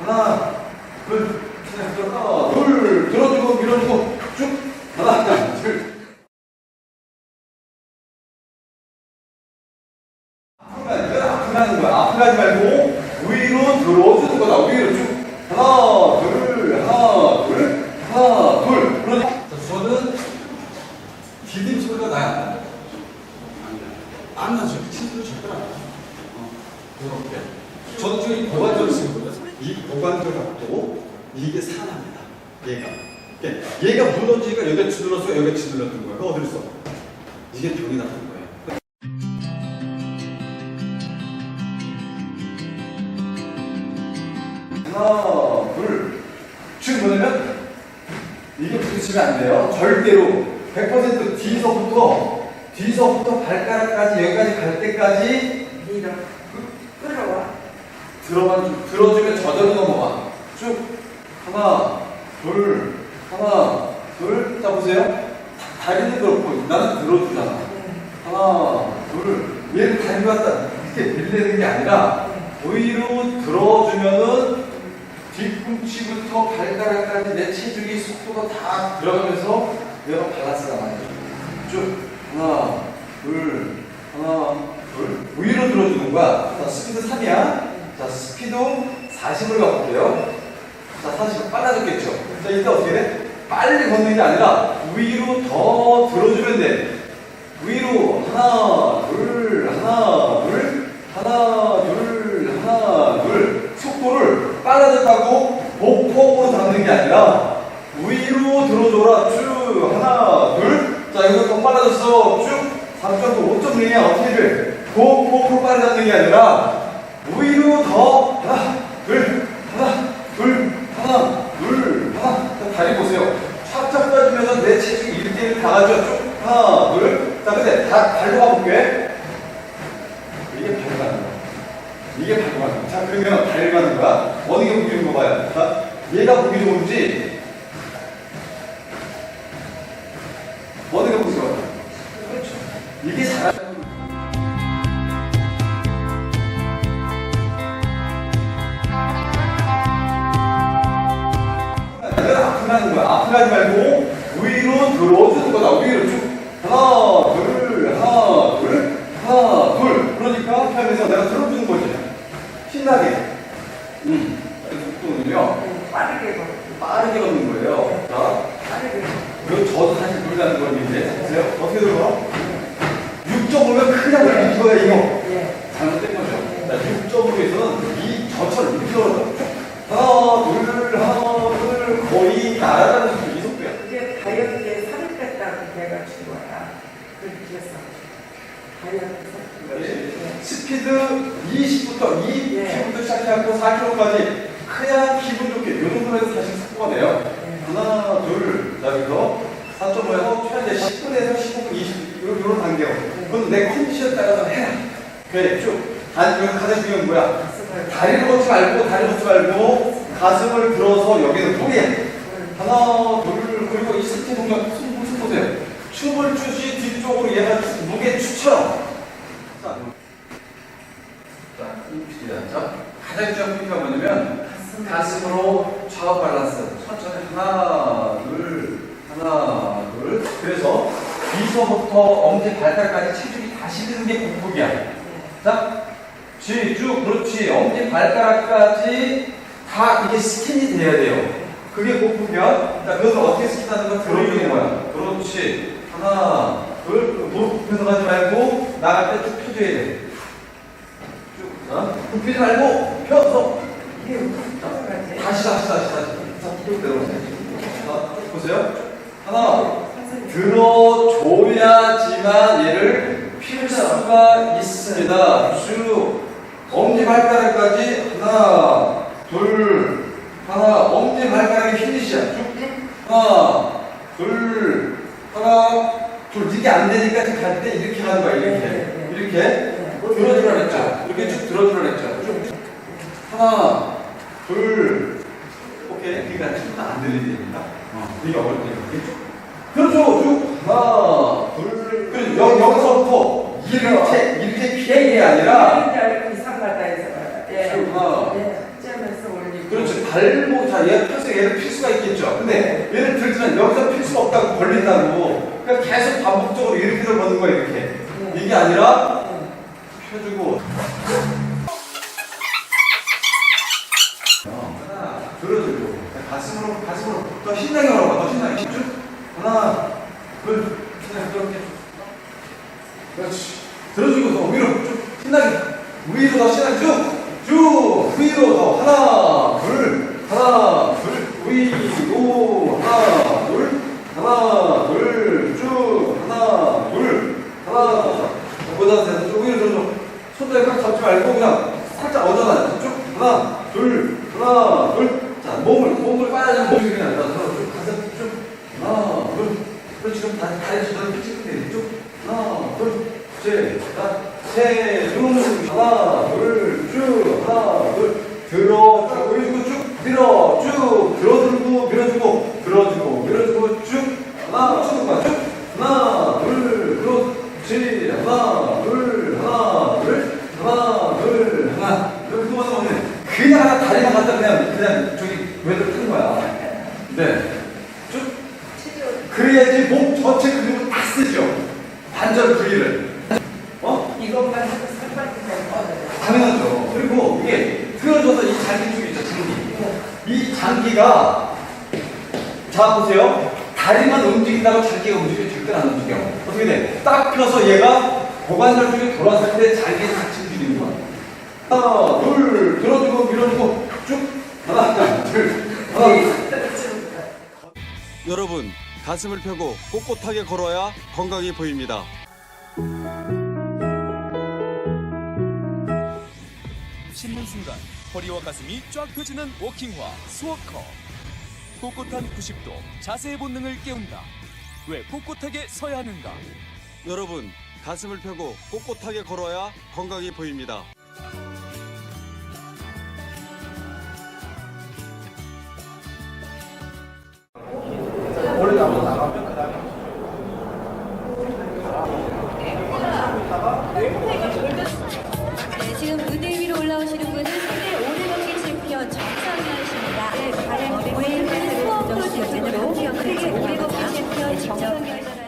하나, 둘, 셋, 하나, 둘, 들어주고 밀어주고 쭉 하나, 둘. 앞으로 앞으로 가는 거야. 앞으로 가지 말고 위로 들어주는 거다. 위로 쭉 하나, 둘, 하나, 둘, 하나, 둘. 그러니 자, 저는 디딤 소리가 나야 안 나요? 안 나죠. 친구도 절대 안 나요. 어, 그렇게. 저는 지금 이 고관절 쓰거든요. 이 고관절 각도 이게 산합니다. 얘가. 예, 얘가 무너지니까 여기가 짓눌렀어, 여기가 짓눌렀던 거야. 그거 어디 있어? 이게 병이 나는 거예요. 하나, 둘. 지금 뭐냐면 이게 부딪히면 안 돼요. 절대로 100% 뒤서부터 뒤서부터 발가락까지 여기까지 갈 때까지 밀어. 들어만 좀 들어주면 저절로 넘어가. 쭉 하나, 둘, 하나, 둘. 자 보세요. 다리는 그렇고 나는 들어주잖아. 하나, 둘. 얘를 다리 갖다 이렇게 밀리는 게 아니라 오히려 들어주면은 뒤꿈치부터 발가락까지 내 체중이 속도가 다 들어가면서 내가 밸런스가 맞아요. 쭉 하나, 둘, 하나, 둘. 위로 들어주는 거야. 자, 스피드 3이야. 자, 스피드 40을 가볼게요. 자, 40 빨라졌겠죠? 자, 이때 어떻게 돼? 빨리 걷는 게 아니라 위로 더 들어주면 돼. 위로 하나, 둘, 하나, 둘, 하나, 둘, 하나, 둘. 속도를 빨라졌다고 보폭으로 잡는 게 아니라 위로 들어줘라. 쭉 하나, 둘. 자, 이거 더 빨라졌어. 쭉 3.9, 5.0이야. 어떻게 돼? 보폭으로 빨리 잡는 게 아니라 위로 더 하나, 둘, 하나, 둘, 하나, 둘, 하나. 자, 다리 보세요. 착착 빠지면서 내 체중이 1대1 다 가죠. 쭉 하나, 둘. 자, 근데 다 발로 가볼게. 이게 발로 가는 거야. 이게 발로 가는 거야. 자, 그러면 발로 가는 거야. 어느 게 좋은 거 봐요. 자, 얘가 보기 좋은지, 사실 불가는 건데. 보세요. 어떻게 들어? 6.5면 그냥 그냥 이거야, 이거. 예. 잘못된 거죠. 자, 6.5에서는 이 저처럼 이렇게 걸어서 하나, 둘, 하나, 둘, 거의 날아가는 속도, 이 속도야. 이게 다이어트에 살을 뺐다고 내가 준 거야. 그래서 다이어트 살. 스피드 20부터 2km부터 예. 시작해갖고 4km까지 그냥 기분 좋게 이 정도로 해서 사실 속도가 돼요. 예. 하나, 둘, 4.5에서 최대 10분에서 15분, 20분, 이런, 이런 단계요. 그건 내 컨디션 따라서 해라. 그래, 쭉. 단, 여기 가장 중요한. 가슴을 다리를 걷지 말고, 다리 걷지 말고, 가슴을 들어서 여기는 무게. 하나, 둘, 그리고 이 스키 동작, 숨, 숨 보세요. 춤을 추시 뒤쪽으로 얘가 추- 무게 추처럼. 자, 자. 자, 가장 중요한 포인트가 뭐냐면, 가슴으로 좌우 밸런스. 천천히 하나, 둘, 하나, 둘. 그래서 뒤서부터 엄지 발가락까지 체중이 다 실리는 게 공폭이야. 자, 쥐, 쭉, 그렇지. 엄지 발가락까지 다 이게 스킨이 돼야 돼요. 그게 고품이야. 자, 그것을 어떻게 스킨하는 거 들어주는 거야. 그렇지. 하나, 둘, 무릎 굽혀서 가지 말고, 나갈 때 쭉 펴줘야 돼. 쭉, 어? 굽히지 말고, 펴서. 이게? 다시, 다시, 다시, 다시. 자, 쭉 내려오세요. 자, 쭉 보세요. 하나, 얘를 필 수가 있습니다. 쭉 엄지 발가락까지 하나, 둘, 하나, 엄지 발가락이 피니시야. 쭉 하나, 둘, 하나, 둘. 이게 안 되니까 갈 때 이렇게 가는 거야. 이렇게, 네, 네. 이렇게 네. 들어주라 그랬죠. 이렇게 쭉 들어주라. 쭉 하나, 둘, 오케이. 그러니까 들리게 됩니다. 이게 어려울 때 이렇게 쭉. 그렇죠. 쭉 하나, 둘, 그리고 여, 여기서부터 이렇게 이렇게 피해야 아니라 이상 바다에서 예. 쭉 하나. 예. 올리고. 그렇죠. 달고 자 얘가 펴서 얘를 필 수가 있겠죠. 근데 얘를 들지만 여기서 필 수가 없다고 걸린다고. 그러니까 계속 반복적으로 이렇게 들어보는 거야 이렇게. 이게 아니라 펴주고. 어, 하나 들어주고 자, 가슴으로 가슴으로 더 신나게 걸어봐 더 신나게 쭉 하나 둘 신나게 그렇게 그렇지 더 위로 쭉 신나게. 위로 더 신나게. 쭉쭉 위로 더. 하나 둘 하나 둘 위로. 하나 둘 하나 둘쭉. 하나 둘 하나. 보다 쭉 위로 들어줘 손들 꽉 잡지 말고 그냥 살짝 얹어놔. 쭉 하나 둘 하나 둘자 몸을 몸을 빠야지 몸이 그냥 나 쭉, 가슴 쭉. 하나 둘. 그럼 다리 다리 제대로 펼치면 돼쭉. 하나 둘셋넷 셋둘 하나 둘쭉 하나 둘. 들어 쭉 밀어 쭉 들어주고 밀어주고 들어주고 밀어주고 쭉 하나 쭉 봐, 쭉 하나 둘 그렇지 하나 둘 하나 둘 하나 둘 하나 둘 그거 하면 그냥 하나 다리만 갖다 그냥 그냥 저기 외들 튼 거야 네쭉 치료. 그래야지 몸 전체 근육을 다 쓰죠 관절 부위를 당연하죠. 그리고 이게 틀어져서 이 장기 쪽이 있죠 장기. 이 장기가 자 보세요. 다리만 움직인다고 장기가 움직여 절대 안 움직여. 어떻게 돼? 딱 펴서 얘가 고관절 쪽에 돌았을 때 장기가 같이 움직이는 거야. 하나 둘 들어주고 밀어주고 쭉. 하나 둘. 하나 여러분, 가슴을 펴고 꼿꼿하게 걸어야 건강해 보입니다. 허리와 가슴이 쫙 펴지는 워킹화 스워커. 꼿꼿한 90도 자세의 본능을 깨운다. 왜 꼿꼿하게 서야 하는가? 여러분, 가슴을 펴고 꼿꼿하게 걸어야 건강해 보입니다.